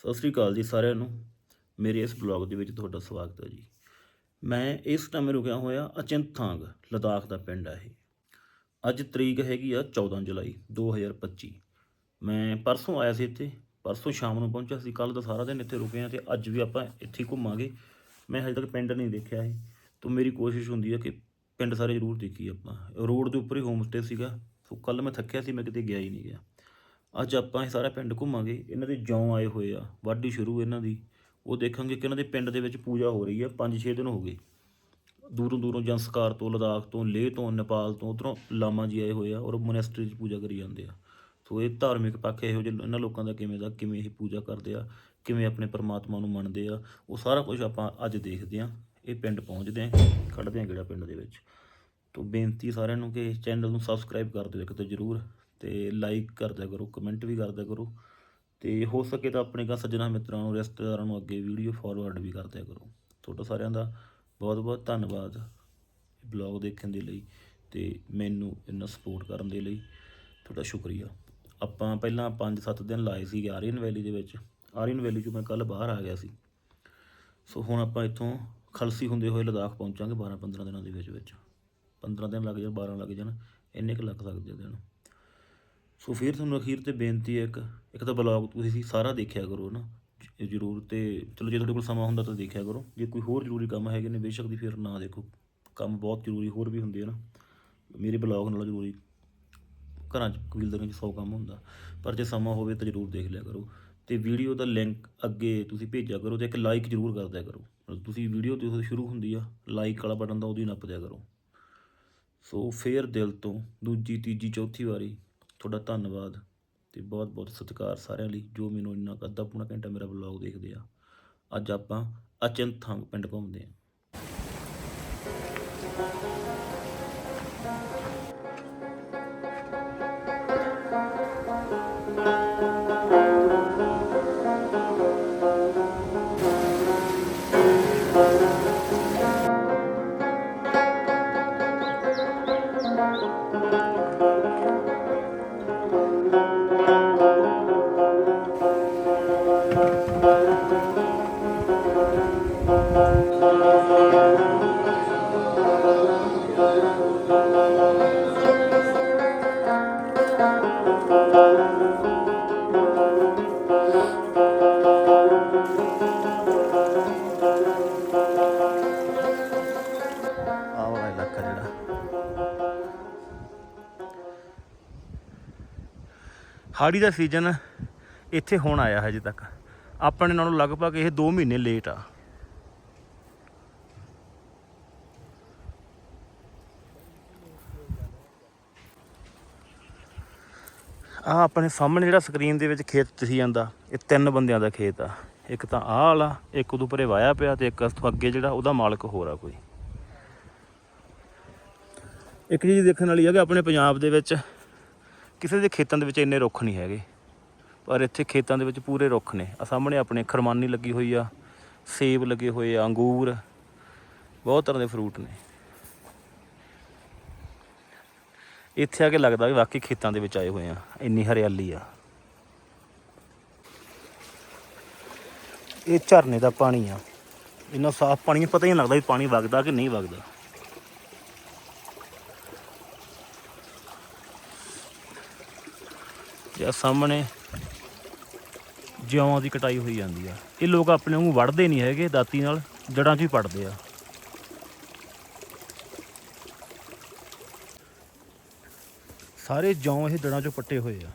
ਸਤਿ ਸ੍ਰੀ ਅਕਾਲ ਜੀ ਸਾਰਿਆਂ ਨੂੰ। ਮੇਰੇ ਇਸ ਬਲੌਗ ਦੇ ਵਿੱਚ ਤੁਹਾਡਾ ਸਵਾਗਤ ਹੈ ਜੀ। ਮੈਂ ਇਸ ਟਾਈਮ ਰੁਕਿਆ ਹੋਇਆ ਅਚਿੰਥਾਂਗ ਲਦਾਖ ਦਾ ਪਿੰਡ ਹੈ ਇਹ। ਅੱਜ ਤਰੀਕ ਹੈਗੀ ਆ 14 ਜੁਲਾਈ 2025 ਮੈਂ ਪਰਸੋਂ ਆਇਆ ਸੀ ਇੱਥੇ, ਪਰਸੋਂ ਸ਼ਾਮ ਨੂੰ ਪਹੁੰਚਿਆ ਸੀ ਕੱਲ ਦਾ ਸਾਰਾ ਦਿਨ ਇੱਥੇ ਰੁਕੇ ਆ ਤੇ ਅੱਜ ਵੀ ਆਪਾਂ ਇੱਥੇ ਹੀ ਘੁੰਮਾਂਗੇ। ਮੈਂ ਹਜੇ ਤੱਕ ਪਿੰਡ ਨਹੀਂ ਦੇਖਿਆ ਹੈ ਤਾਂ ਮੇਰੀ ਕੋਸ਼ਿਸ਼ ਹੁੰਦੀ ਹੈ ਕਿ ਪਿੰਡ ਸਾਰੇ ਜ਼ਰੂਰ ਦੇਖੀਏ ਆਪਾਂ। ਰੋਡ ਦੇ ਉੱਪਰ ਹੀ ਹੋਮ ਸਟੇ ਸੀਗਾ, ਸੋ ਕੱਲ ਮੈਂ ਥੱਕਿਆ ਸੀ, ਮੈਂ ਕਿਤੇ ਗਿਆ ਹੀ ਨਹੀਂ ਗਿਆ। ਅੱਜ ਆਪਾਂ ਇਹ ਸਾਰਾ ਪਿੰਡ ਘੁੰਮਾਂਗੇ, ਇਹਨਾਂ ਦੇ ਜੌਂ ਆਏ ਹੋਏ ਆ, ਵਾਢੀ ਸ਼ੁਰੂ ਇਹਨਾਂ ਦੀ। ਉਹ ਦੇਖਾਂਗੇ ਕਿ ਇਹਨਾਂ ਦੇ ਪਿੰਡ ਦੇ ਵਿੱਚ ਪੂਜਾ ਹੋ ਰਹੀ ਆ 5-6 ਦਿਨ ਹੋ ਗਏ। ਦੂਰੋਂ ਦੂਰੋਂ ਜੰਸਕਾਰ ਤੋਂ, ਲਦਾਖ ਤੋਂ, ਲੇਹ ਤੋਂ, ਨੇਪਾਲ ਤੋਂ, ਉਧਰੋਂ ਲਾਮਾ ਜੀ ਆਏ ਹੋਏ ਆ ਔਰ ਮੋਨੈਸਟਰੀ 'ਚ ਪੂਜਾ ਕਰੀ ਜਾਂਦੇ ਆ। ਸੋ ਇਹ ਧਾਰਮਿਕ ਪੱਖ ਇਹੋ ਜਿਹੇ ਇਹਨਾਂ ਲੋਕਾਂ ਦਾ ਕਿਵੇਂ ਦਾ, ਕਿਵੇਂ ਇਹ ਪੂਜਾ ਕਰਦੇ ਆ, ਕਿਵੇਂ ਆਪਣੇ ਪਰਮਾਤਮਾ ਨੂੰ ਮੰਨਦੇ ਆ, ਉਹ ਸਾਰਾ ਕੁਝ ਆਪਾਂ ਅੱਜ ਦੇਖਦੇ ਆ। ਇਹ ਪਿੰਡ ਪਹੁੰਚਦੇ ਆ ਕੱਢਦੇ ਆ ਕਿਹੜਾ ਪਿੰਡ ਦੇ ਵਿੱਚ। ਤੋਂ ਬੇਨਤੀ ਸਾਰਿਆਂ ਨੂੰ ਕਿ ਇਸ ਚੈਨਲ ਨੂੰ ਸਬਸਕ੍ਰਾਈਬ ਕਰ ਦਿਓ ਇੱਕ ਤਾਂ ਜਰੂਰ। ਤੇ ਲਾਈਕ ਕਰਦਿਆ ਕਰੋ ਕਮੈਂਟ ਵੀ ਕਰਦਿਆ ਕਰੋ ਤੇ ਹੋ ਸਕੇ ਤਾਂ ਆਪਣੇ ਕਾ ਸੱਜਣਾ ਮਿੱਤਰਾਂ ਨੂੰ, ਰਿਸ਼ਤੇਦਾਰਾਂ ਨੂੰ ਅੱਗੇ ਵੀਡੀਓ ਫਾਰਵਰਡ ਵੀ ਕਰਦਿਆ ਕਰੋ। ਤੁਹਾਡਾ ਸਾਰਿਆਂ ਦਾ ਬਹੁਤ ਬਹੁਤ ਧੰਨਵਾਦ ਬਲੌਗ ਦੇਖਣ ਦੇ ਲਈ ਤੇ ਮੈਨੂੰ ਇੰਨਾ ਸਪੋਰਟ ਕਰਨ ਦੇ ਲਈ। ਤੁਹਾਡਾ ਸ਼ੁਕਰੀਆ। ਆਪਾਂ ਪਹਿਲਾਂ 5-7 ਦਿਨ ਲਾਏ ਸੀ ਆਰੀਅਨ ਵੈਲੀ ਦੇ ਵਿੱਚ। ਆਰੀਅਨ ਵੈਲੀ 'ਚੋਂ ਮੈਂ ਕੱਲ ਬਾਹਰ ਆ ਗਿਆ ਸੀ। ਸੋ ਹੁਣ ਆਪਾਂ ਇੱਥੋਂ ਖਲਸੀ ਹੁੰਦੇ ਹੋਏ ਲਦਾਖ ਪਹੁੰਚਾਂਗੇ 12-15 ਦਿਨਾਂ ਦੇ ਵਿੱਚ ਵਿੱਚ। 15 ਦਿਨ ਲੱਗ ਜਾਣ 12 ਲੱਗ ਜਾਣ, ਇੰਨੇ ਕੁ ਲੱਗ ਸਕਦੇ ਆ ਦਿਨ। ਸੋ ਫਿਰ ਤੁਹਾਨੂੰ ਅਖੀਰ ਤੇ ਬੇਨਤੀ ਹੈ ਇੱਕ ਇੱਕ ਤਾਂ ਬਲੌਗ ਤੁਸੀਂ ਸਾਰਾ ਦੇਖਿਆ ਕਰੋ ਨਾ ਜ਼ਰੂਰ ਤੇ ਚਲੋ ਜੇ ਤੁਹਾਡੇ ਕੋਲ ਸਮਾਂ ਹੁੰਦਾ ਤਾਂ ਦੇਖਿਆ ਕਰੋ, ਜੇ ਕੋਈ ਹੋਰ ਜ਼ਰੂਰੀ ਕੰਮ ਹੈਗੇ ਨੇ ਬੇਸ਼ੱਕ ਦੀ ਫਿਰ ਨਾ ਦੇਖੋ, ਕੰਮ ਬਹੁਤ ਜ਼ਰੂਰੀ ਹੋਰ ਵੀ ਹੁੰਦੇ ਆ ਨਾ, ਮੇਰੇ ਬਲੌਗ ਨਾਲ ਜ਼ਰੂਰੀ ਘਰਾਂ 'ਚ, ਕਬੀਲਦਾਰਾਂ 'ਚ 100 ਕੰਮ ਹੁੰਦਾ, ਪਰ ਜੇ ਸਮਾਂ ਹੋਵੇ ਤਾਂ ਜ਼ਰੂਰ ਦੇਖ ਲਿਆ ਕਰੋ, ਤੇ ਵੀਡੀਓ ਦਾ ਲਿੰਕ ਅੱਗੇ ਤੁਸੀਂ ਭੇਜਿਆ ਕਰੋ ਤੇ ਇੱਕ ਲਾਈਕ ਜ਼ਰੂਰ ਕਰ ਦਿਆ ਕਰੋ, ਤੁਸੀਂ ਵੀਡੀਓ ਤੇ ਸ਼ੁਰੂ ਹੁੰਦੀ ਆ ਲਾਈਕ ਵਾਲਾ ਬਟਨ ਦਾ ਉਹਦੀ ਨੱਪ ਦਿਆ ਕਰੋ, ਸੋ ਫੇਰ ਦਿਲ ਤੋਂ ਦੂਜੀ, ਤੀਜੀ, ਚੌਥੀ ਵਾਰੀ ਤੁਹਾਡਾ ਧੰਨਵਾਦ ਤੇ ਬਹੁਤ ਬਹੁਤ ਸਤਿਕਾਰ ਸਾਰਿਆਂ ਲਈ, ਜੋ ਮੈਨੂੰ ਇੰਨਾ ਕੁ ਅੱਧਾ ਪੂਣਾ ਘੰਟਾ ਮੇਰਾ ਵਲੌਗ ਦੇਖਦੇ ਆ। ਅੱਜ ਆਪਾਂ ਅਚੰਥੰਗ ਪਿੰਡ ਘੁੰਮਦੇ ਆ। ਹਾੜੀ ਦਾ ਸੀਜ਼ਨ ਇੱਥੇ ਹੁਣ ਆਇਆ ਹਜੇ ਤੱਕ। ਆਪਣੇ ਨਾਲੋਂ ਲਗਭਗ ਇਹ 2 ਮਹੀਨੇ ਲੇਟ ਆ। ਆ ਆਪਣੇ ਸਾਹਮਣੇ ਜਿਹੜਾ ਸਕਰੀਨ ਦੇ ਵਿੱਚ ਖੇਤ ਦਿਸੀ ਜਾਂਦਾ ਇਹ ਤਿੰਨ ਬੰਦਿਆਂ ਦਾ ਖੇਤ ਆ। ਇੱਕ ਤਾਂ ਆਹ ਵਾਲਾ, ਇੱਕ ਉਦੋਂ ਪਰੇ ਵਾਇਆ ਪਿਆ ਤੇ ਇੱਕ ਉਸ ਅੱਗੇ ਜਿਹੜਾ ਉਹਦਾ ਮਾਲਕ ਹੋਰ ਆ ਕੋਈ। ਇੱਕ ਚੀਜ਼ ਦੇਖਣ ਵਾਲੀ ਹੈ ਕਿ ਆਪਣੇ ਪੰਜਾਬ ਦੇ ਵਿੱਚ ਕਿਸੇ ਦੇ ਖੇਤਾਂ ਦੇ ਵਿੱਚ ਇੰਨੇ ਰੁੱਖ ਨਹੀਂ ਹੈਗੇ। ਪਰ ਇੱਥੇ ਖੇਤਾਂ ਦੇ ਵਿੱਚ ਪੂਰੇ ਰੁੱਖ ਨੇ। ਆ ਸਾਹਮਣੇ ਆਪਣੇ ਖਰਮਾਨੀ ਲੱਗੀ ਹੋਈ ਆ, ਸੇਬ ਲੱਗੇ ਹੋਏ ਆ, ਅੰਗੂਰ, ਬਹੁਤ ਤਰ੍ਹਾਂ ਦੇ ਫਰੂਟ ਨੇ। ਇੱਥੇ ਆ ਕੇ ਲੱਗਦਾ ਵੀ ਵਾਕਈ ਖੇਤਾਂ ਦੇ ਵਿੱਚ ਆਏ ਹੋਏ ਆ, ਇੰਨੀ ਹਰਿਆਲੀ ਆ। ਇਹ ਝਰਨੇ ਦਾ ਪਾਣੀ ਆ। ਇੰਨਾ ਸਾਫ਼ ਪਾਣੀ, ਪਤਾ ਹੀ ਨਹੀਂ ਲੱਗਦਾ ਵੀ ਪਾਣੀ ਵਗਦਾ ਕਿ ਨਹੀਂ ਵਗਦਾ। ਜਾਂ ਸਾਹਮਣੇ ਜਿਉਆਂ ਦੀ ਕਟਾਈ ਹੋਈ ਜਾਂਦੀ ਆ। ਇਹ ਲੋਕ ਆਪਣੇ ਨੂੰ ਵੜਦੇ ਨਹੀਂ ਹੈਗੇ ਦਾਤੀ ਨਾਲ, ਜੜਾਂ 'ਚ ਹੀ ਪੜਦੇ ਆ। ਸਾਰੇ ਜੌਂ ਇਹ ਜੜਾਂ 'ਚੋਂ ਪੱਟੇ ਹੋਏ ਆ।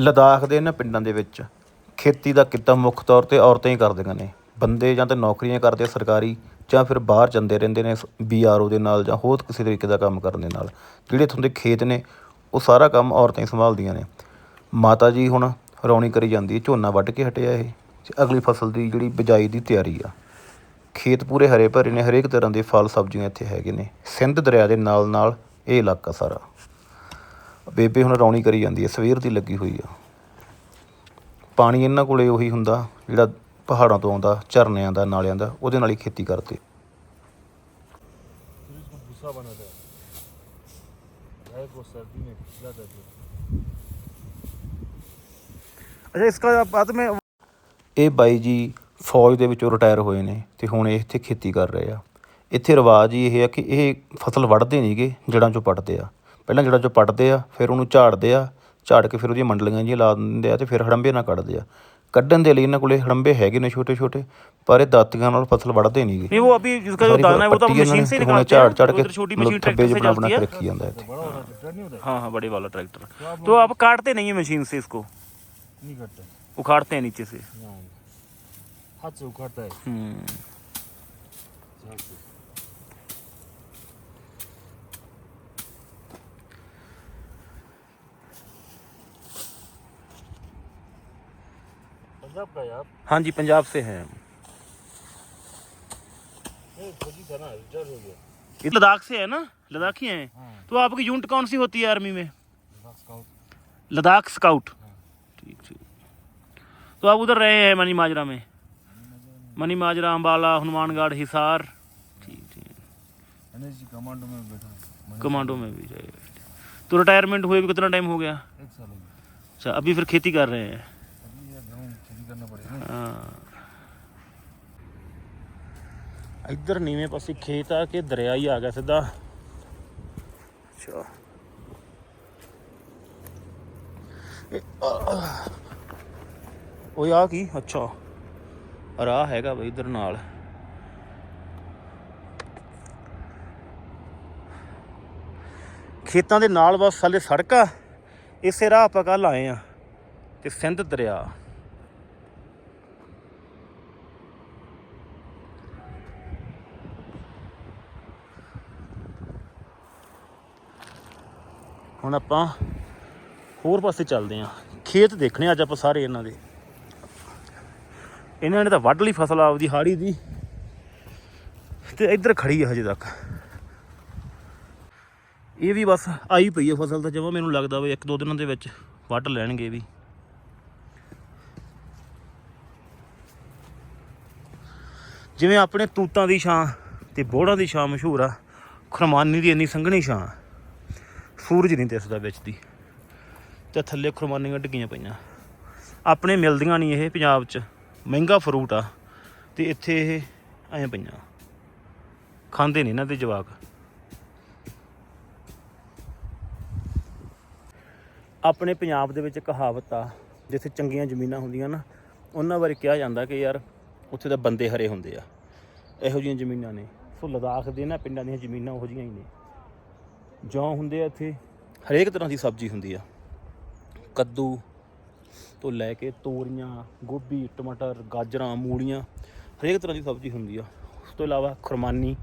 ਲਦਾਖ ਦੇ ਇਹਨਾਂ ਪਿੰਡਾਂ ਦੇ ਵਿੱਚ ਖੇਤੀ ਦਾ ਕਿੱਤਾ ਮੁੱਖ ਤੌਰ ਤੇ ਔਰਤਾਂ ਹੀ ਕਰਦੀਆਂ ਨੇ। ਬੰਦੇ ਜਾਂ ਤਾਂ ਨੌਕਰੀਆਂ ਕਰਦੇ ਸਰਕਾਰੀ ਜਾਂ ਫਿਰ ਬਾਹਰ ਜਾਂਦੇ ਰਹਿੰਦੇ ਨੇ ਬੀ ਆਰ ਓ ਦੇ ਨਾਲ ਜਾਂ ਹੋਰ ਕਿਸੇ ਤਰੀਕੇ ਦਾ ਕੰਮ ਕਰਨ ਦੇ ਨਾਲ। ਜਿਹੜੇ ਇੱਥੋਂ ਦੇ ਖੇਤ ਨੇ, ਉਹ ਸਾਰਾ ਕੰਮ ਔਰਤਾਂ ਹੀ ਸੰਭਾਲਦੀਆਂ ਨੇ। ਮਾਤਾ ਜੀ ਹੁਣ ਰੌਣੀ ਕਰੀ ਜਾਂਦੀ ਹੈ, ਝੋਨਾ ਵੱਢ ਕੇ ਹਟਿਆ ਇਹ। ਤੇ ਅਗਲੀ ਫਸਲ ਦੀ ਜਿਹੜੀ ਬਿਜਾਈ ਦੀ ਤਿਆਰੀ ਆ। ਖੇਤ ਪੂਰੇ ਹਰੇ ਭਰੇ ਨੇ, ਹਰੇਕ ਤਰ੍ਹਾਂ ਦੇ ਫਲ ਸਬਜ਼ੀਆਂ ਇੱਥੇ ਹੈਗੇ ਨੇ। ਸਿੰਧ ਦਰਿਆ ਦੇ ਨਾਲ ਨਾਲ ਇਹ ਇਲਾਕਾ ਸਾਰਾ। ਬੇਬੇ ਹੁਣ ਰੌਣੀ ਕਰੀ ਜਾਂਦੀ ਹੈ ਸਵੇਰ ਦੀ ਲੱਗੀ ਹੋਈ ਆ ਪਾਣੀ ਇਹਨਾਂ ਕੋਲੇ ਉਹੀ ਹੁੰਦਾ ਜਿਹੜਾ ਪਹਾੜਾਂ ਤੋਂ ਆਉਂਦਾ ਝਰਨਿਆਂ ਦਾ ਨਾਲਿਆਂ ਦਾ ਉਹਦੇ ਨਾਲ ਹੀ ਖੇਤੀ ਕਰਦੇ फिर इसको भूसा बनाता है गाय को सर्दी में खिलाता है ਅੱਛਾ ਇਸਕਾ ਬਾਅਦ ਮੈਂ ਇਹ ਬਾਈ ਜੀ ਫੌਜ ਦੇ ਵਿੱਚੋਂ ਰਿਟਾਇਰ ਹੋਏ ਨੇ ਤੇ ਹੁਣ ਇਹ ਇੱਥੇ ਖੇਤੀ ਕਰ ਰਹੇ ਆ ਇੱਥੇ ਰਿਵਾਜ ਹੀ ਇਹ ਆ ਕਿ ਇਹ ਫਸਲ ਵੱਢਦੇ ਨਹੀਂਗੇ ਜੜਾਂ ਚੋਂ ਪੱਟਦੇ ਆ ਪਹਿਲਾਂ ਜੜਾਂ ਚੋਂ ਪੱਟਦੇ ਆ ਫਿਰ ਉਹਨੂੰ ਝਾੜਦੇ ਆ ਝਾੜ ਕੇ ਫਿਰ ਉਹਦੀਆਂ ਮੰਡਲੀਆਂ ਜਿਹੀਆਂ ਲਾ ਦਿੰਦੇ ਆ ਤੇ ਫਿਰ ਹੜੰਬੇ ਨਾਲ ਕੱਢਦੇ ਆ ਕੱਢਣ ਦੇ ਲਈ ਇਹਨਾਂ ਕੋਲੇ ਹੜੰਬੇ ਹੈਗੇ ਨੇ ਛੋਟੇ ਛੋਟੇ ਪਰ ਇਹ ਦਾਤੀਆਂ ਨਾਲ ਫਸਲ ਵੱਢਦੇ ਨਹੀਂਗੇ नहीं वो अभी जिसका जो दाना है वो तो हम मशीन से ही ਹੁਣ निकालते ਝਾੜ हैं ਝਾੜ तो ਕੇ उधर छोटी ਮਤਲਬ मशीन ਥੱਬੇ ट्रैक्टर ਜਿਹੇ से ਬਣਾ चलती ਬਣਾ ਕੇ है ਰੱਖੀ ਜਾਂਦਾ ਇੱਥੇ बड़ा वाला ट्रैक्टर नहीं होता हाँ हाँ बड़े वाला ट्रैक्टर तो आप काटते नहीं है मशीन से इसको है नहीं करता है उखाड़ते हैं नीचे से ना हाथ से उखाड़ता है हम्म पंजाब का है आप हाँ जी पंजाब से है। हो लद्दाख से है ना? लद्दाखी हैं हाँ। तो आपकी यूनिट कौन सी होती है आर्मी में? लद्दाख स्काउट। स्काउट। ठीक ठीक। तो आप उधर रहे हैं मनी माजरा में? मनी माजरा अम्बाला हनुमानगढ़ हिसार। ठीक ठीक। कमांडो में बैठा कमांडो में भी रहे तो रिटायरमेंट हुए भी कितना टाइम हो गया? एक साल हो गया। अच्छा अभी फिर खेती कर रहे हैं। ਹਾਂ। ਇੱਧਰ ਨੀਵੇਂ ਪਾਸੇ ਖੇਤ ਆ ਕੇ ਦਰਿਆ ਹੀ ਆ ਗਿਆ ਸਿੱਧਾ। ਅੱਛਾ। ਇਹ ਓਏ ਆ ਕੀ? ਅੱਛਾ। ਰਾਹ ਹੈਗਾ ਬਈ ਇਧਰ ਨਾਲ। ਖੇਤਾਂ ਦੇ ਨਾਲ ਬਸ ਸਾਲੇ ਸੜਕ ਆ। ਇਸੇ ਰਾਹ ਆਪਾਂ ਕੱਲ ਆਏ ਆ। ਤੇ ਸਿੰਧ ਦਰਿਆ। ਹੁਣ ਆਪਾਂ ਹੋਰ ਪਾਸੇ ਚੱਲਦੇ ਆਂ ਖੇਤ ਦੇਖਣੇ ਅੱਜ ਆਪਾਂ ਸਾਰੇ ਇਹਨਾਂ ਦੇ। ਇਹਨਾਂ ਨੇ ਤਾਂ ਵੱਢ ਲਈ ਫਸਲ ਆਪਦੀ ਹਾੜੀ ਦੀ। ਤੇ ਇੱਧਰ ਖੜੀ ਆ ਹਜੇ ਤੱਕ। ਇਹ ਵੀ ਬਸ ਆਈ ਪਈ ਹੈ ਫਸਲ ਤਾਂ ਜਮਾ ਮੈਨੂੰ ਲੱਗਦਾ ਵੀ ਇੱਕ ਦੋ ਦਿਨਾਂ ਦੇ ਵਿੱਚ ਵੱਢ ਲੈਣਗੇ ਵੀ। ਜਿਵੇਂ ਆਪਣੇ ਤੂਤਾਂ ਦੀ ਛਾਂ ਤੇ ਬੋੜਾਂ ਦੀ ਛਾਂ ਮਸ਼ਹੂਰ ਆ, ਖਰਮਾਨੀ ਦੀ ਇੰਨੀ ਸੰਘਣੀ ਛਾਂ। ਸੂਰਜ ਨਹੀਂ ਦਿਸਦਾ ਵਿੱਚ ਦੀ। ਤੇ ਥੱਲੇ ਖਰਮਾਨੀਆਂ ਡਿੱਗੀਆਂ ਪਈਆਂ। ਆਪਣੇ ਮਿਲਦੀਆਂ ਨਹੀਂ ਇਹ ਪੰਜਾਬ 'ਚ। ਮਹਿੰਗਾ ਫਰੂਟ ਆ। ਤੇ ਇੱਥੇ ਇਹ ਐਂ ਪਈਆਂ। ਖਾਂਦੇ ਨਹੀਂ ਇਹਨਾਂ ਦੇ ਜਵਾਕ। ਆਪਣੇ ਪੰਜਾਬ ਦੇ ਵਿੱਚ ਕਹਾਵਤ ਆ, ਜਿੱਥੇ ਚੰਗੀਆਂ ਜ਼ਮੀਨਾਂ ਹੁੰਦੀਆਂ ਨਾ, ਉਹਨਾਂ ਬਾਰੇ ਕਿਹਾ ਜਾਂਦਾ ਕਿ ਯਾਰ, ਉੱਥੇ ਤਾਂ ਬੰਦੇ ਹਰੇ ਹੁੰਦੇ ਆ। ਇਹੋ ਜਿਹੀਆਂ ਜ਼ਮੀਨਾਂ ਨੇ। ਸੋ ਲਦਾਖ ਦੇ ਨਾ ਪਿੰਡਾਂ ਦੀਆਂ ਜ਼ਮੀਨਾਂ ਉਹੋ ਜਿਹੀਆਂ ਹੀ ਨੇ। ਜੌਂ ਹੁੰਦੇ ਆ ਇੱਥੇ? ਹਰੇਕ ਤਰ੍ਹਾਂ ਦੀ ਸਬਜ਼ੀ ਹੁੰਦੀ ਆ। ਕੱਦੂ ਤੋਂ ਲੈ ਕੇ ਤੋਰੀਆਂ, ਗੋਭੀ, ਟਮਾਟਰ, ਗਾਜਰਾਂ, ਮੂਲੀਆਂ, ਹਰੇਕ ਤਰ੍ਹਾਂ ਦੀ ਸਬਜ਼ੀ ਹੁੰਦੀ ਆ। ਉਸ ਤੋਂ ਇਲਾਵਾ ਖਰਮਾਨੀ।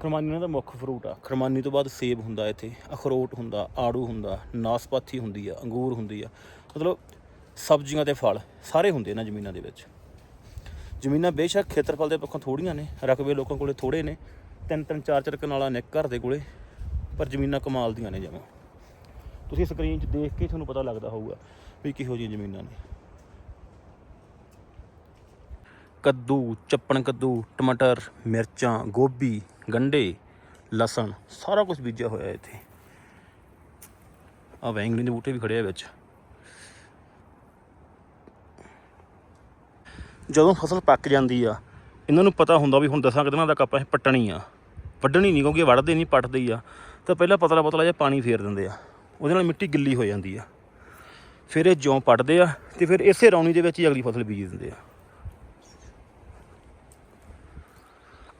ਖਰਮਾਨੀ ਉਹਨਾਂ ਦਾ ਮੁੱਖ ਫਰੂਟ ਆ। ਖਰਮਾਨੀ ਤੋਂ ਬਾਅਦ ਸੇਬ ਹੁੰਦਾ ਇੱਥੇ, ਅਖਰੋਟ ਹੁੰਦਾ, ਆੜੂ ਹੁੰਦਾ, ਨਾਸਪਾਤੀ ਹੁੰਦੀ ਆ, ਅੰਗੂਰ ਹੁੰਦੀ ਆ। ਮਤਲਬ ਸਬਜ਼ੀਆਂ ਤੇ ਫਲ, ਸਾਰੇ ਹੁੰਦੇ ਇਹਨਾਂ ਜ਼ਮੀਨਾਂ ਦੇ ਵਿੱਚ। ਜ਼ਮੀਨਾਂ ਬੇਸ਼ੱਕ ਖੇਤਰਫਲ ਦੇ ਪੱਖੋਂ ਥੋੜੀਆਂ ਨੇ, ਰਕਬੇ ਲੋਕਾਂ ਕੋਲੇ ਥੋੜੇ ਨੇ। ਤਿੰਨ ਤਿੰਨ ਚਾਰ ਚਾਰ ਕਨਾਲਾਂ ਨੇ ਘਰ ਦੇ ਕੋਲੇ। ਪਰ ਜ਼ਮੀਨਾਂ ਕਮਾਲ ਦੀਆਂ ਨੇ ਜਮਾ। ਤੁਸੀਂ ਸਕਰੀਨ 'ਚ ਦੇਖ ਕੇ ਤੁਹਾਨੂੰ ਪਤਾ ਲੱਗਦਾ ਹੋਊਗਾ ਵੀ ਕਿਹੋ ਜਿਹੀਆਂ ਜ਼ਮੀਨਾਂ ਨੇ। ਕੱਦੂ, ਚੱਪਣ ਕੱਦੂ, ਟਮਾਟਰ, ਮਿਰਚਾਂ, ਗੋਭੀ, ਗੰਡੇ, ਲਸਣ, ਸਾਰਾ ਕੁਝ ਬੀਜਿਆ ਹੋਇਆ ਇੱਥੇ। ਆ ਵੈਂਗਣੀ ਦੇ ਬੂਟੇ ਵੀ ਖੜੇ ਆ ਵਿੱਚ। ਜਦੋਂ ਫਸਲ ਪੱਕ ਜਾਂਦੀ ਆ, ਇਹਨਾਂ ਨੂੰ ਪਤਾ ਹੁੰਦਾ ਵੀ ਹੁਣ ਦਸਾਂ ਕੁ ਤੱਕ ਆਪਾਂ ਇਹ ਪੱਟਣੀ ਆ। ਵੱਢਣੀ ਨਹੀਂ ਕਿਉਂਕਿ ਇਹ ਵੱਢਦੇ ਨਹੀਂ ਪੱਟਦੇ ਹੀ ਆ। ਤਾਂ ਪਹਿਲਾਂ ਪਤਲਾ ਪਤਲਾ ਜਿਹਾ ਪਾਣੀ ਫੇਰ ਦਿੰਦੇ ਆ। ਉਹਦੇ ਨਾਲ ਮਿੱਟੀ ਗਿੱਲੀ ਹੋ ਜਾਂਦੀ ਆ। ਫਿਰ ਇਹ ਜਿਉਂ ਪੱਟਦੇ ਆ ਤੇ ਫਿਰ ਇਸੇ ਰੌਣੀ ਦੇ ਵਿੱਚ ਹੀ ਅਗਲੀ ਫਸਲ ਬੀਜ ਦਿੰਦੇ ਆ।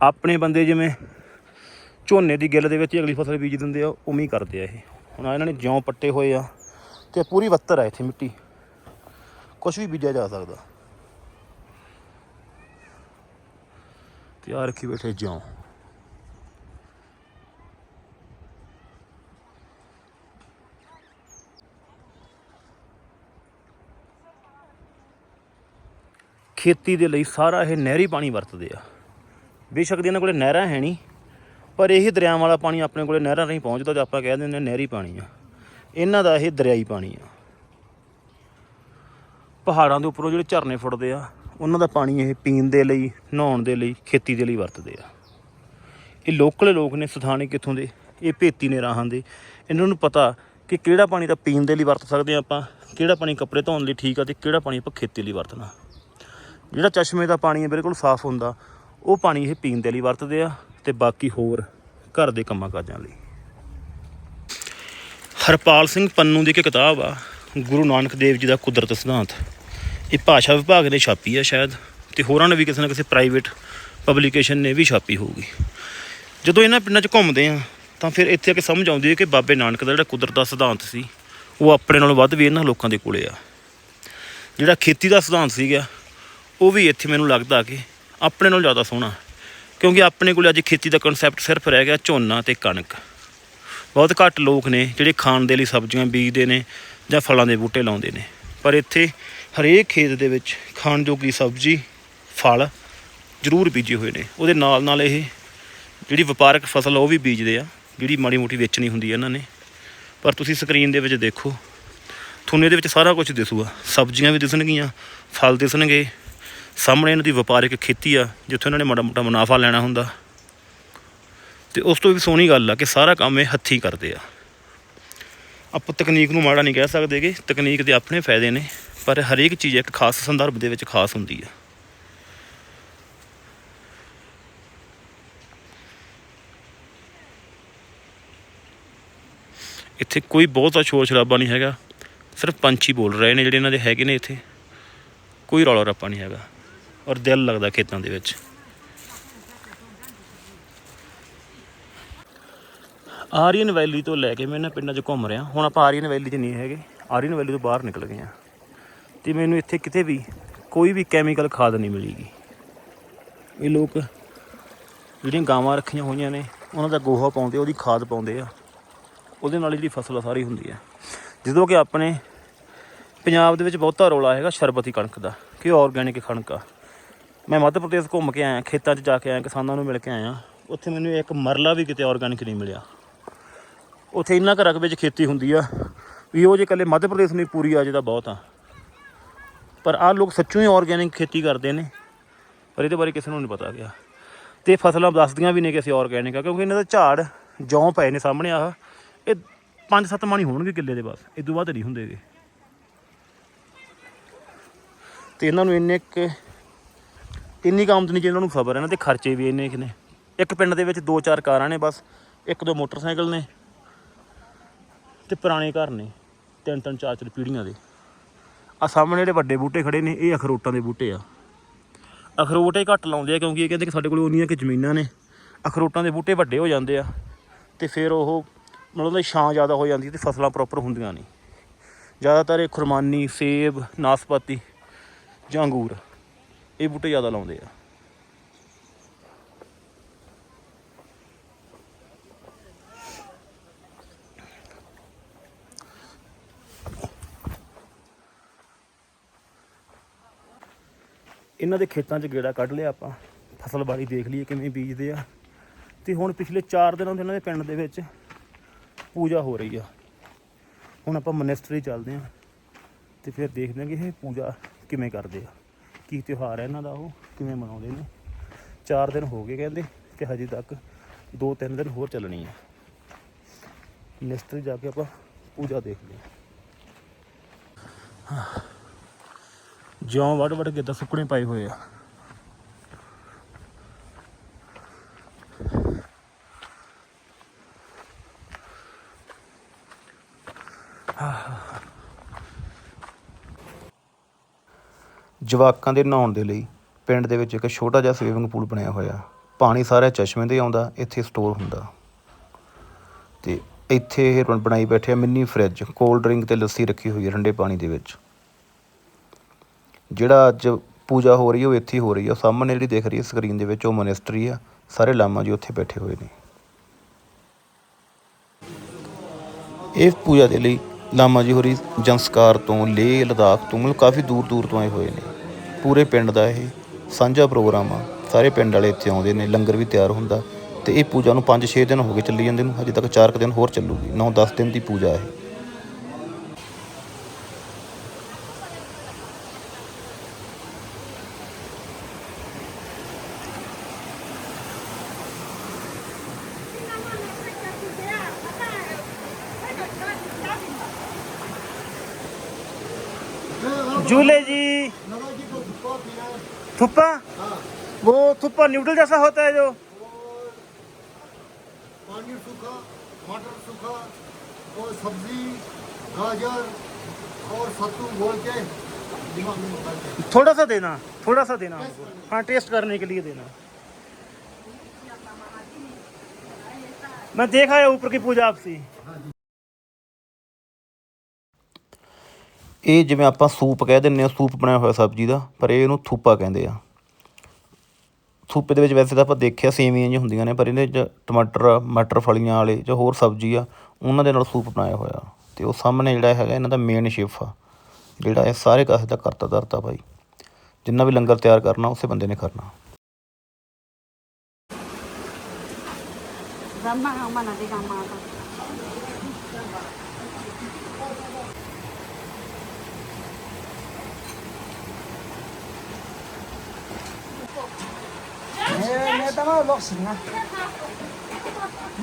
ਆਪਣੇ ਬੰਦੇ ਜਿਵੇਂ ਝੋਨੇ ਦੀ ਗਿੱਲ ਦੇ ਵਿੱਚ ਹੀ ਅਗਲੀ ਫਸਲ ਬੀਜ ਦਿੰਦੇ ਆ ਉਵੇਂ ਹੀ ਕਰਦੇ ਆ ਇਹ। ਹੁਣ ਇਹਨਾਂ ਨੇ ਜਿਉਂ ਪੱਟੇ ਹੋਏ ਆ ਤੇ ਪੂਰੀ ਵੱਤਰ ਆ ਇੱਥੇ ਮਿੱਟੀ। ਕੁਝ ਵੀ ਬੀਜਿਆ ਜਾ ਸਕਦਾ। ਤਿਆਰ ਰੱਖੀ ਬੈਠੇ ਜਿਉਂ। ਖੇਤੀ ਦੇ ਲਈ ਸਾਰਾ ਇਹ ਨਹਿਰੀ ਪਾਣੀ ਵਰਤਦੇ ਆ। ਬੇਸ਼ੱਕ ਦੀ ਇਹਨਾਂ ਕੋਲੇ ਨਹਿਰਾਂ ਹੈ ਨਹੀਂ, ਪਰ ਇਹ ਦਰਿਆਵਾਂ ਵਾਲਾ ਪਾਣੀ ਆਪਣੇ ਕੋਲੇ ਨਹਿਰਾਂ ਨਹੀਂ ਪਹੁੰਚਦਾ ਤੇ ਆਪਾਂ ਕਹਿ ਦਿੰਦੇ ਹਾਂ ਨਹਿਰੀ ਪਾਣੀ ਆ। ਇਹਨਾਂ ਦਾ ਇਹ ਦਰਿਆਈ ਪਾਣੀ ਆ। ਪਹਾੜਾਂ ਦੇ ਉੱਪਰੋਂ ਜਿਹੜੇ ਝਰਨੇ ਫੁੱਟਦੇ ਆ, ਉਹਨਾਂ ਦਾ ਪਾਣੀ ਇਹ ਪੀਣ ਦੇ ਲਈ, ਨਹਾਉਣ ਦੇ ਲਈ, ਖੇਤੀ ਦੇ ਲਈ ਵਰਤਦੇ ਆ। ਇਹ ਲੋਕਲ ਲੋਕ ਨੇ ਸਥਾਨਿਕ ਕਿੱਥੋਂ ਦੇ, ਇਹ ਭੇਤੀ ਨੇ ਰਾਹਾਂ ਦੇ। ਇਹਨਾਂ ਨੂੰ ਪਤਾ ਕਿ ਕਿਹੜਾ ਪਾਣੀ ਤਾਂ ਪੀਣ ਦੇ ਲਈ ਵਰਤ ਸਕਦੇ ਆ ਆਪਾਂ, ਕਿਹੜਾ ਪਾਣੀ ਕੱਪੜੇ ਧੋਣ ਲਈ ਠੀਕ ਆ ਤੇ ਕਿਹੜਾ ਪਾਣੀ ਆਪਾਂ ਖੇਤੀ ਲਈ ਵਰਤਣਾ। ਜਿਹੜਾ ਚਸ਼ਮੇ ਦਾ ਪਾਣੀ ਹੈ ਬਿਲਕੁਲ ਸਾਫ਼ ਹੁੰਦਾ, ਉਹ ਪਾਣੀ ਇਹ ਪੀਣ ਦੇ ਲਈ ਵਰਤਦੇ ਆ ਤੇ ਬਾਕੀ ਹੋਰ ਘਰ ਦੇ ਕੰਮਾਂ ਕਾਜਾਂ ਲਈ। ਹਰਪਾਲ ਸਿੰਘ ਪੰਨੂ ਦੀ ਇੱਕ ਕਿਤਾਬ ਆ, ਗੁਰੂ ਨਾਨਕ ਦੇਵ ਜੀ ਦਾ ਕੁਦਰਤ ਸਿਧਾਂਤ। ਇਹ ਭਾਸ਼ਾ ਵਿਭਾਗ ਨੇ ਛਾਪੀ ਆ ਸ਼ਾਇਦ, ਤੇ ਹੋਰਾਂ ਨੇ ਵੀ ਕਿਸੇ ਨਾ ਕਿਸੇ ਪ੍ਰਾਈਵੇਟ ਪਬਲੀਕੇਸ਼ਨ ਨੇ ਵੀ ਛਾਪੀ ਹੋਊਗੀ। ਜਦੋਂ ਇਹਨਾਂ ਪਿੰਡਾਂ 'ਚ ਘੁੰਮਦੇ ਆ, ਤਾਂ ਫਿਰ ਇੱਥੇ ਆ ਕੇ ਸਮਝ ਆਉਂਦੀ ਹੈ ਕਿ ਬਾਬੇ ਨਾਨਕ ਦਾ ਜਿਹੜਾ ਕੁਦਰਤ ਦਾ ਸਿਧਾਂਤ ਸੀ, ਉਹ ਆਪਣੇ ਨਾਲੋਂ ਵੱਧ ਵੀ ਇਹਨਾਂ ਲੋਕਾਂ ਦੇ ਕੋਲੇ ਆ। ਜਿਹੜਾ ਖੇਤੀ ਦਾ ਸਿਧਾਂਤ ਸੀਗਾ ਉਹ ਵੀ ਇੱਥੇ ਮੈਨੂੰ ਲੱਗਦਾ ਕਿ ਆਪਣੇ ਨਾਲੋਂ ਜ਼ਿਆਦਾ ਸੋਹਣਾ। ਕਿਉਂਕਿ ਆਪਣੇ ਕੋਲ ਅੱਜ ਖੇਤੀ ਦਾ ਕਨਸੈਪਟ ਸਿਰਫ ਰਹਿ ਗਿਆ ਝੋਨਾ ਤੇ ਕਣਕ। ਬਹੁਤ ਘੱਟ ਲੋਕ ਨੇ ਜਿਹੜੇ ਖਾਣ ਦੇ ਲਈ ਸਬਜ਼ੀਆਂ ਬੀਜਦੇ ਨੇ ਜਾਂ ਫਲਾਂ ਦੇ ਬੂਟੇ ਲਾਉਂਦੇ ਨੇ। ਪਰ ਇੱਥੇ ਹਰੇਕ ਖੇਤ ਦੇ ਵਿੱਚ ਖਾਣ ਜੋਗੀ ਸਬਜ਼ੀ, ਫਲ ਜ਼ਰੂਰ ਬੀਜੇ ਹੋਏ ਨੇ। ਉਹਦੇ ਨਾਲ ਨਾਲ ਇਹ ਜਿਹੜੀ ਵਪਾਰਕ ਫਸਲ ਆ, ਉਹ ਵੀ ਬੀਜਦੇ ਆ, ਜਿਹੜੀ ਮਾੜੀ ਮੋਟੀ ਵੇਚਣੀ ਹੁੰਦੀ ਹੈ ਇਹਨਾਂ ਨੇ। ਪਰ ਤੁਸੀਂ ਸਕਰੀਨ ਦੇ ਵਿੱਚ ਦੇਖੋ ਤੁਹਾਨੂੰ ਇਹਦੇ ਵਿੱਚ ਸਾਰਾ ਕੁਝ ਦਿਸੂਗਾ। ਸਬਜ਼ੀਆਂ ਵੀ ਦਿਸਣਗੀਆਂ, ਫਲ ਦਿਸਣਗੇ। ਸਾਹਮਣੇ ਇਹਨਾਂ ਦੀ ਵਪਾਰਿਕ ਖੇਤੀ ਆ, ਜਿੱਥੇ ਉਹਨਾਂ ਨੇ ਮਾੜਾ ਮੋਟਾ ਮੁਨਾਫਾ ਲੈਣਾ ਹੁੰਦਾ। ਤੇ ਉਸ ਤੋਂ ਵੀ ਸੋਹਣੀ ਗੱਲ ਆ ਕਿ ਸਾਰਾ ਕੰਮ ਇਹ ਹੱਥੀਂ ਕਰਦੇ ਆ। ਆਪਾਂ ਤਕਨੀਕ ਨੂੰ ਮਾੜਾ ਨਹੀਂ ਕਹਿ ਸਕਦੇ ਕਿ ਤਕਨੀਕ ਦੇ ਆਪਣੇ ਫਾਇਦੇ ਨੇ, ਪਰ ਹਰੇਕ ਚੀਜ਼ ਇੱਕ ਖਾਸ ਸੰਦਰਭ ਦੇ ਵਿੱਚ ਖਾਸ ਹੁੰਦੀ ਆ। ਇੱਥੇ ਕੋਈ ਬਹੁਤਾ ਸ਼ੋਰ ਸ਼ਰਾਬਾ ਨਹੀਂ ਹੈਗਾ, ਸਿਰਫ ਪੰਛੀ ਬੋਲ ਰਹੇ ਨੇ ਜਿਹੜੇ ਇਹਨਾਂ ਦੇ ਹੈਗੇ ਨੇ ਇੱਥੇ। ਕੋਈ ਰੌਲਾ ਰੱਪਾ ਨਹੀਂ ਹੈਗਾ। ਔਰ ਦਿਲ ਲੱਗਦਾ ਖੇਤਾਂ ਦੇ ਵਿੱਚ। ਆਰੀਅਨ ਵੈਲੀ ਤੋਂ ਲੈ ਕੇ ਮੈਂ ਇਹਨਾਂ ਪਿੰਡਾਂ 'ਚ ਘੁੰਮ ਰਿਹਾ। ਹੁਣ ਆਪਾਂ ਆਰੀਅਨ ਵੈਲੀ 'ਚ ਨਹੀਂ ਹੈਗੇ। ਆਰੀਅਨ ਵੈਲੀ ਤੋਂ ਬਾਹਰ ਨਿਕਲ ਗਏ ਆ ਤੇ ਮੈਨੂੰ ਇੱਥੇ ਕਿਤੇ ਵੀ ਕੋਈ ਵੀ ਕੈਮੀਕਲ ਖਾਦ ਨਹੀਂ ਮਿਲੇਗੀ। ਇਹ ਲੋਕ ਜਿਹੜੀਆਂ ਗਾਵਾਂ ਰੱਖੀਆਂ ਹੋਈਆਂ ਨੇ, ਉਹਨਾਂ ਦਾ ਗੋਹਾ ਪਾਉਂਦੇ ਉਹਦੀ ਖਾਦ ਪਾਉਂਦੇ ਆ। ਉਹਦੇ ਨਾਲ ਜਿਹੜੀ ਫਸਲ ਆ ਸਾਰੀ ਹੁੰਦੀ ਆ। ਜਦੋਂ ਕਿ ਆਪਣੇ ਪੰਜਾਬ ਦੇ ਵਿੱਚ ਬਹੁਤਾ ਰੌਲਾ ਹੈਗਾ ਸ਼ਰਬਤੀ ਕਣਕ ਦਾ, ਕਿ ਆਰਗੈਨਿਕ ਕਣਕ ਆ। ਮੈਂ ਮੱਧ ਪ੍ਰਦੇਸ਼ ਘੁੰਮ ਕੇ ਆਇਆ, ਖੇਤਾਂ 'ਚ ਜਾ ਕੇ ਆਇਆ, ਕਿਸਾਨਾਂ ਨੂੰ ਮਿਲ ਕੇ ਆਇਆ। ਉੱਥੇ ਮੈਨੂੰ ਇੱਕ ਮਰਲਾ ਵੀ ਕਿਤੇ ਆਰਗੈਨਿਕ ਨਹੀਂ ਮਿਲਿਆ। ਉੱਥੇ ਇੰਨਾ ਕੁ ਰਕਬੇ 'ਚ ਖੇਤੀ ਹੁੰਦੀ ਆ ਵੀ ਉਹ ਜੇ ਇਕੱਲੇ ਮੱਧ ਪ੍ਰਦੇਸ਼ ਨਹੀਂ ਪੂਰੀ ਆ ਜੇ ਤਾਂ ਬਹੁਤ ਆ। ਪਰ ਆਹ ਲੋਕ ਸੱਚੋਂ ਹੀ ਆਰਗੈਨਿਕ ਖੇਤੀ ਕਰਦੇ ਨੇ, ਪਰ ਇਹਦੇ ਬਾਰੇ ਕਿਸੇ ਨੂੰ ਨਹੀਂ ਪਤਾ ਗਿਆ। ਤੇ ਫਸਲਾਂ ਦੱਸਦੀਆਂ ਵੀ ਨੇ ਕਿ ਅਸੀਂ ਆਰਗੈਨਿਕ ਆ, ਕਿਉਂਕਿ ਇਹਨਾਂ ਦਾ ਝਾੜ ਜੌਂ ਪਏ ਨੇ ਸਾਹਮਣੇ ਆਹ। ਇਹ ਪੰਜ ਸੱਤ ਮਾਣੀ ਹੋਣਗੇ ਕਿੱਲੇ ਦੇ ਬਸ, ਇਹ ਤੋਂ ਵੱਧ ਨਹੀਂ ਹੁੰਦੇਗੇ ਤੇ ਇਹਨਾਂ ਨੂੰ ਇੰਨੇ ਕੁ ਇੰਨੀ ਕੁ ਆਮਦਨੀ ਚ ਇਹਨਾਂ ਨੂੰ ਖਬਰ ਹੈ ਨਾ, ਤੇ ਖਰਚੇ ਵੀ ਇੰਨੇ ਕਿ ਨੇ। ਇੱਕ ਪਿੰਡ ਦੇ ਵਿੱਚ ਦੋ ਚਾਰ ਕਾਰਾਂ ਨੇ ਬਸ, ਇੱਕ ਦੋ ਮੋਟਰਸਾਈਕਲ ਨੇ ਤੇ ਪੁਰਾਣੇ ਘਰ ਨੇ, ਤਿੰਨ ਤਿੰਨ ਚਾਰ ਚਾਰ ਪੀੜ੍ਹੀਆਂ ਦੇ। ਆ ਸਾਹਮਣੇ ਜਿਹੜੇ ਵੱਡੇ ਬੂਟੇ ਖੜੇ ਨੇ, ਇਹ ਅਖਰੋਟਾਂ ਦੇ ਬੂਟੇ ਆ। ਅਖਰੋਟ ਹੀ ਘੱਟ ਲਾਉਂਦੇ ਆ ਕਿਉਂਕਿ ਇਹ ਕਹਿੰਦੇ ਕਿ ਸਾਡੇ ਕੋਲ ਉਨੀਆਂ ਕਿ ਜ਼ਮੀਨਾਂ ਨੇ। ਅਖਰੋਟਾਂ ਦੇ ਬੂਟੇ ਵੱਡੇ ਹੋ ਜਾਂਦੇ ਆ ਤੇ ਫਿਰ ਉਹ ਮਤਲਬ ਉਹਦੀ ਛਾਂ ਜ਼ਿਆਦਾ ਹੋ ਜਾਂਦੀ ਤੇ ਫਸਲਾਂ ਪ੍ਰੋਪਰ ਹੁੰਦੀਆਂ ਨਹੀਂ। ਜ਼ਿਆਦਾਤਰ ਇਹ ਖੁਰਮਾਨੀ, ਸੇਬ, ਨਾਸਪਾਤੀ ਜਾਂ ਅੰਗੂਰ। ਇਹ ਬੂਟੇ ਜ਼ਿਆਦਾ ਲਾਉਂਦੇ ਆ। ਇਹਨਾਂ ਦੇ ਖੇਤਾਂ 'ਚ ਗੇੜਾ ਕੱਢ ਲਿਆ ਆਪਾਂ। ਫਸਲ ਬਾੜੀ ਦੇਖ ਲਈਏ ਕਿਵੇਂ ਬੀਜਦੇ ਆ। ਤੇ ਹੁਣ ਪਿਛਲੇ 4 ਦਿਨਾਂ ਤੋਂ ਇਹਨਾਂ ਦੇ ਪਿੰਡ ਦੇ ਵਿੱਚ ਪੂਜਾ ਹੋ ਰਹੀ ਆ। ਹੁਣ ਆਪਾਂ ਮਨਿਸਟਰੀ ਚੱਲਦੇ ਆ ਤੇ ਫਿਰ ਦੇਖਦੇ ਹਾਂ ਕਿ ਇਹ ਪੂਜਾ ਕਿਵੇਂ ਕਰਦੇ ਆ। ਕੀ ਤਿਉਹਾਰ ਹੈ ਇਹਨਾਂ ਦਾ ਉਹ? ਕਿਵੇਂ ਮਨਾਉਂਦੇ ਨੇ? 4 ਦਿਨ ਹੋ ਗਏ ਕਹਿੰਦੇ ਕਿ ਹਜੇ ਤੱਕ 2-3 ਦਿਨ ਹੋਰ ਚੱਲਣੀ ਆ ਮਨਿਸਟਰੀ ਜਾ ਕੇ ਆਪਾਂ ਪੂਜਾ ਦੇਖਦੇ ਹਾਂ। ਜਿਉਂ ਵੱਡ ਵੱਡ ਕੇ ਤਾਂ ਸੁੱਕਣੇ ਪਾਏ ਹੋਏ ਆ। ਜਵਾਕਾਂ ਦੇ ਨਹਾਉਣ ਦੇ ਲਈ ਪਿੰਡ ਦੇ ਵਿੱਚ ਇੱਕ ਛੋਟਾ ਜਿਹਾ ਸਵੀਮਿੰਗ ਪੂਲ ਬਣਿਆ ਹੋਇਆ। ਪਾਣੀ ਸਾਰਾ ਚਸ਼ਮੇ ਦੇ ਆਉਂਦਾ, ਇੱਥੇ ਸਟੋਰ ਹੁੰਦਾ। ਤੇ ਇੱਥੇ ਇਹ ਬਣਾਈ ਬੈਠੇ ਆ ਮਿੰਨੀ ਫ੍ਰਿਜ ਕੋਲਡ ਡਰਿੰਕ ਤੇ ਲੱਸੀ ਰੱਖੀ ਹੋਈ ਹੈ ਠੰਡੇ ਪਾਣੀ ਦੇ ਵਿੱਚ। ਜਿਹੜਾ ਅੱਜ ਪੂਜਾ ਹੋ ਰਹੀ ਹੈ ਉਹ ਇੱਥੇ ਹੋ ਰਹੀ ਹੈ ਸਾਹਮਣੇ ਜਿਹੜੀ ਦਿਖ ਰਹੀ ਹੈ ਸਕਰੀਨ ਦੇ ਵਿੱਚ, ਉਹ ਮਨਿਸਟਰੀ ਆ। ਸਾਰੇ ਲਾਮਾ ਜੀ ਉੱਥੇ ਬੈਠੇ ਹੋਏ ਨੇ। ਇਸ ਪੂਜਾ ਦੇ ਲਈ ਲਾਮਾ ਜੀ ਹੋਰੀ ਜੰਸਕਾਰ ਤੋਂ, ਲੇਹ, ਲਦਾਖ ਤੋਂ, ਮਤਲਬ ਕਾਫੀ ਦੂਰ ਦੂਰ ਤੋਂ ਆਏ ਹੋਏ ਨੇ। ਪੂਰੇ ਪਿੰਡ ਦਾ ਇਹ ਸਾਂਝਾ ਪ੍ਰੋਗਰਾਮ ਆ ਸਾਰੇ ਪਿੰਡ ਵਾਲੇ ਇੱਥੇ ਆਉਂਦੇ ਨੇ ਲੰਗਰ ਵੀ ਤਿਆਰ ਹੁੰਦਾ ਤੇ ਇਹ ਪੂਜਾ ਨੂੰ 5-6 ਦਿਨ ਹੋ ਗਏ ਚੱਲੀ ਜਾਂਦੇ ਨੂੰ ਹਜੇ ਤੱਕ 4 ਦਿਨ ਹੋਰ ਚੱਲੂਗੀ 9-10 ਦਿਨ ਦੀ ਪੂਜਾ ਹੈ झूले जी थुप्पा? वो थुप्पा न्यूडल जैसा होता है जो। पनीर सूखा मटर सूखा और सब्ज़ी गाजर और सत्तू घोल के थोड़ा सा देना थोड़ा सा देना हमको। हाँ टेस्ट करने के लिए देना। मैं देखा है ऊपर की पूजा आपसी। ਇਹ ਜਿਵੇਂ ਆਪਾਂ ਸੂਪ ਕਹਿ ਦਿੰਦੇ ਆ ਸੂਪ ਬਣਿਆ ਹੋਇਆ ਸਬਜ਼ੀ ਦਾ, ਪਰ ਇਹ ਇਹਨੂੰ ਥੂਪਾ ਕਹਿੰਦੇ ਆ। ਸੂਪੇ ਦੇ ਵਿੱਚ ਵੈਸੇ ਤਾਂ ਆਪਾਂ ਦੇਖਿਆ ਸੇਵੀਆਂ ਜਿਹੀਆਂ ਹੁੰਦੀਆਂ ਨੇ, ਪਰ ਇਹਦੇ 'ਚ ਟਮਾਟਰ, ਮਟਰ ਫਲੀਆਂ ਵਾਲੇ ਜਾਂ ਹੋਰ ਸਬਜ਼ੀ ਆ, ਉਹਨਾਂ ਦੇ ਨਾਲ ਸੂਪ ਬਣਾਇਆ ਹੋਇਆ। ਤੇ ਉਹ ਸਾਹਮਣੇ ਜਿਹੜਾ ਹੈਗਾ, ਇਹਨਾਂ ਦਾ ਮੇਨ ਸ਼ੇਫ ਆ। ਜਿਹੜਾ ਇਹ ਸਾਰੇ ਕਾਸੇ ਦਾ ਕਰਤਾ ਧਰਤਾ ਭਾਈ। ਜਿੰਨਾ ਵੀ ਲੰਗਰ ਤਿਆਰ ਕਰਨਾ, ਉਸੇ ਬੰਦੇ ਨੇ ਕਰਨਾ। Gampang mana di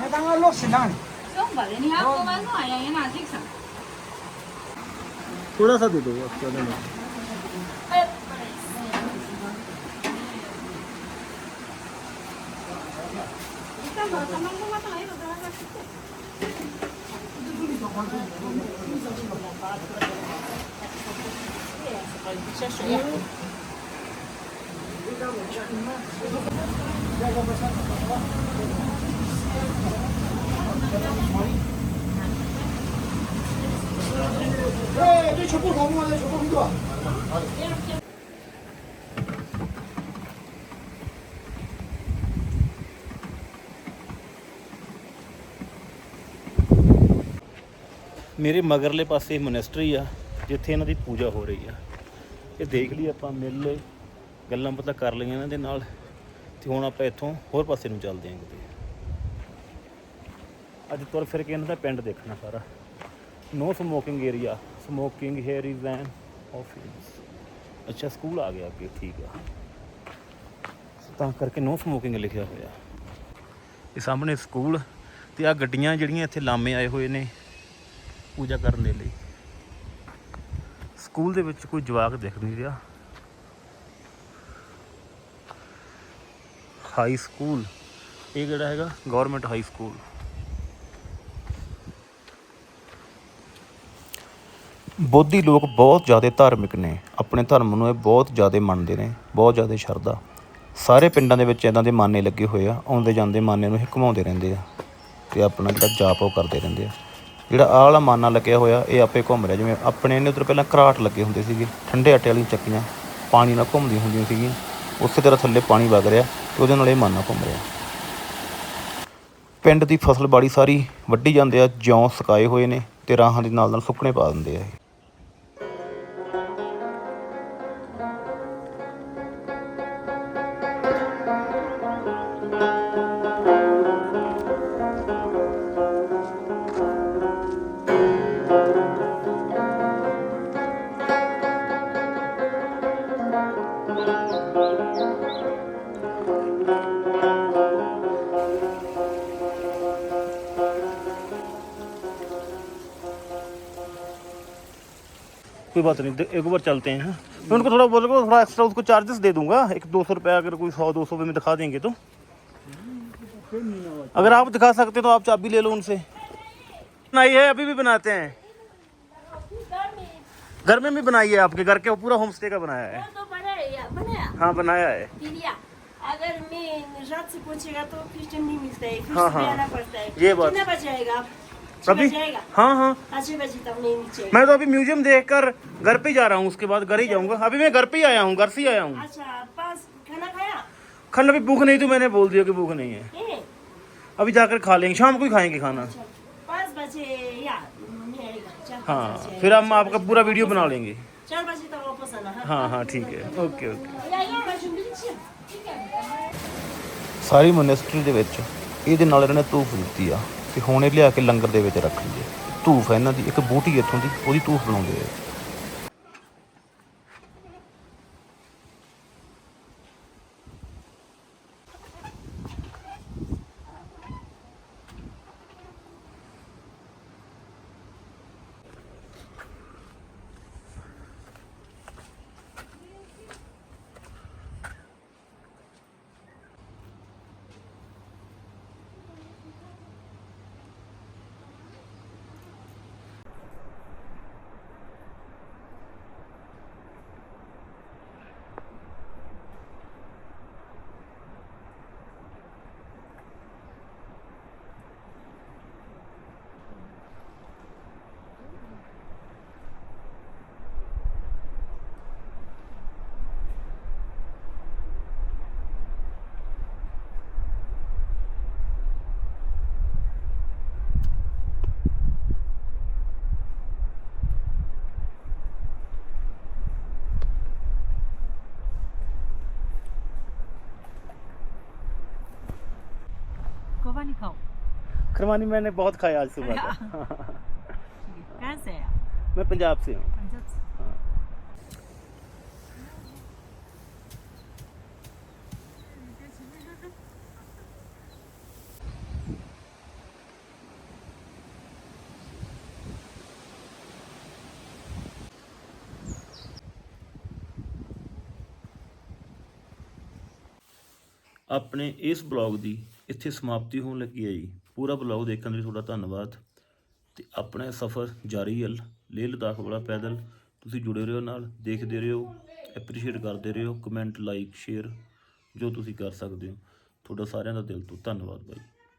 gampang apa? Không phải ni ako man no ay yan na six. थोड़ा सा दे दो आप ज़्यादा नहीं ਮੇਰੇ ਮਗਰਲੇ ਪਾਸੇ ਮੋਨੈਸਟਰੀ ਆ, ਜਿੱਥੇ ਇਹਨਾਂ ਦੀ ਪੂਜਾ ਹੋ ਰਹੀ ਆ। ਇਹ ਦੇਖ ਲਈ ਆਪਾਂ, ਮਿਲ ਲਏ ਗੱਲਾਂ ਬਾਤਾਂ ਕਰ ਲਈਆਂ ਇਹਨਾਂ ਦੇ ਨਾਲ ਤੇ ਹੁਣ ਆਪਾਂ ਇੱਥੋਂ ਹੋਰ ਪਾਸੇ ਨੂੰ ਚੱਲਦੇ ਹਾਂ ਕਿਤੇ। ਅੱਜ ਤੁਰ ਫਿਰ ਕੇ ਇਹਨਾਂ ਦਾ ਪਿੰਡ ਦੇਖਣਾ ਸਾਰਾ। No smoking area smoking here is an office ਅੱਛਾ ਸਕੂਲ ਆ ਗਿਆ ਅੱਗੇ, ਠੀਕ ਆ। ਤਾਂ ਕਰਕੇ ਨੋ ਸਮੋਕਿੰਗ ਲਿਖਿਆ ਹੋਇਆ। ਇਹ ਸਾਹਮਣੇ ਸਕੂਲ ਤੇ ਆ ਗੱਡੀਆਂ ਜਿਹੜੀਆਂ ਇੱਥੇ ਲਾਮੇ ਆਏ ਹੋਏ ਨੇ, ਪੂਜਾ ਕਰਨ ਦੇ ਲਈ। ਸਕੂਲ ਦੇ ਵਿੱਚ ਕੋਈ ਜਵਾਕ ਦਿਖ ਨਹੀਂ ਰਿਹਾ। ਹਾਈ ਸਕੂਲ ਇਹ ਜਿਹੜਾ ਹੈਗਾ? ਗਵਰਨਮੈਂਟ ਹਾਈ ਸਕੂਲ ਬੋਧੀ ਲੋਕ ਬਹੁਤ ਜ਼ਿਆਦਾ ਧਾਰਮਿਕ ਨੇ। ਆਪਣੇ ਧਰਮ ਨੂੰ ਇਹ ਬਹੁਤ ਜ਼ਿਆਦਾ ਮੰਨਦੇ ਨੇ। ਬਹੁਤ ਜ਼ਿਆਦਾ ਸ਼ਰਧਾ। ਸਾਰੇ ਪਿੰਡਾਂ ਦੇ ਵਿੱਚ ਇਦਾਂ ਦੇ ਮਾਨੇ ਲੱਗੇ ਹੋਏ ਆ। ਆਉਂਦੇ ਜਾਂਦੇ ਮਾਨੇ ਨੂੰ ਇਹ ਘੁਮਾਉਂਦੇ ਰਹਿੰਦੇ ਆ ਤੇ ਆਪਣਾ ਜਿਹੜਾ ਜਾਪ ਉਹ ਕਰਦੇ ਰਹਿੰਦੇ ਆ। ਜਿਹੜਾ ਆਹ ਵਾਲਾ ਮਾਨਾ ਲੱਗਿਆ ਹੋਇਆ, ਇਹ ਆਪੇ ਘੁੰਮ ਰਿਹਾ। ਜਿਵੇਂ ਆਪਣੇ ਨੇ ਉਧਰ ਪਹਿਲਾਂ ਘਰਾਟ ਲੱਗੇ ਹੁੰਦੇ ਸੀਗੇ। ਠੰਡੇ ਆਟੇ ਵਾਲੀਆਂ ਚੱਕੀਆਂ। ਪਾਣੀ ਨਾਲ ਘੁੰਮਦੀਆਂ ਹੁੰਦੀਆਂ ਸੀਗੀਆਂ। ਉਸੇ ਤਰ੍ਹਾਂ ਥੱਲੇ ਪਾਣੀ ਵਗ ਰਿਹਾ। ਤੇ ਉਹਦੇ ਨਾਲ ਇਹ ਮਾਨਾ ਘੁੰਮ ਰਿਹਾ। ਪਿੰਡ ਦੀ ਫਸਲ ਬਾੜੀ ਸਾਰੀ ਵੱਢੀ ਜਾਂਦੇ ਆ, ਜਿਉਂ ਸੁਕਾਏ ਹੋਏ ਨੇ ਤੇ ਰਾਹਾਂ ਦੇ ਨਾਲ ਨਾਲ ਸੁੱਕਣੇ ਪਾ ਦਿੰਦੇ ਆ ਇਹ। बात नहीं एक बार चलते हैं हाँ? मैं उनको थोड़ा बोल थोड़ा एक्स्ट्रा उसको चार्जेस दे दूँगा। एक दो सौ रुपया अगर कोई सौ दो सौ में दिखा देंगे तो। अगर आप दिखा सकते तो आप चाबी ले लो उनसे। बनाई है अभी भी बनाते हैं। घर में भी बनाई है आपके घर के पूरा होम स्टे का बनाया है। तो बनाया बनाया। हाँ बनाया है। अगर मैं रात से पूछेगा तो क्रिश्चियन नहीं मिलता है फिर हाँ, हाँ। पड़ता है। ये बात। आप? छह अभी बजे आएगा हाँ हाँ पाँच छह बजे तक नहीं नीचे मैं तो अभी म्यूजियम देख कर घर पे ही जा रहा हूँ उसके बाद घर ही जाऊंगा अभी मैं घर पे ही आया हूँ घर से ही आया हूँ अच्छा पाँच खाना खाया खाना अभी भूख नहीं तो मैंने बोल दिया कि भूख नहीं है ए, अभी जाकर खा लेंगे शाम को ही खाएंगे खाना अच्छा पाँच बजे या नहीं आएगा चार पाँच हाँ बजे फिर हम आपका पूरा वीडियो बना लेंगे आएगा। चार बजे तक वापस आना हाँ हाँ हाँ ठीक है ओके ओके या या मैं準備 ਸਾਰੀ ਮੋਨੈਸਟਰੀ ਦੇ ਵਿੱਚ ਇਹਦੇ ਨਾਲ ਇਹਨਾਂ ਨੇ ਧੂਫ ਦਿੱਤੀ ਆ ਤੇ ਹੁਣ ਇਹ ਲਿਆ ਕੇ ਲੰਗਰ ਦੇ ਵਿੱਚ ਰੱਖ ਲਈਏ। ਧੂਫ ਹੈ ਇਹਨਾਂ ਦੀ, ਇੱਕ ਬੂਟੀ ਇੱਥੋਂ ਦੀ, ਉਹਦੀ ਧੂਫ ਬਣਾਉਂਦੇ ਆ। गोवा नहीं खाओ खरवानी मैंने बहुत खाया आज सुबह का कहाँ से है मैं पंजाब से हूँ पंजाब से ਆਪਣੇ ਇਸ ਬਲੌਗ ਦੀ ਇੱਥੇ ਸਮਾਪਤੀ ਹੋਣ ਲੱਗੀ ਹੈ ਜੀ। ਪੂਰਾ ਬਲੌਗ ਦੇਖਣ ਲਈ ਤੁਹਾਡਾ ਧੰਨਵਾਦ। ਤੇ ਆਪਣਾ ਸਫ਼ਰ ਜਾਰੀ ਹੈ। ਲੇਹ ਲਦਾਖ ਵਾਲਾ ਪੈਦਲ ਤੁਸੀਂ ਜੁੜੇ ਰਹੋ ਨਾਲ, ਦੇਖਦੇ ਰਹੋ ਐਪਰੀਸ਼ੀਏਟ ਕਰਦੇ ਰਹੋ ਕਮੈਂਟ ਲਾਈਕ ਸ਼ੇਅਰ ਜੋ ਤੁਸੀਂ ਕਰ ਸਕਦੇ ਹੋ। ਤੁਹਾਡਾ ਸਾਰਿਆਂ ਦਾ ਦਿਲ ਤੋਂ ਧੰਨਵਾਦ ਬਾਈ।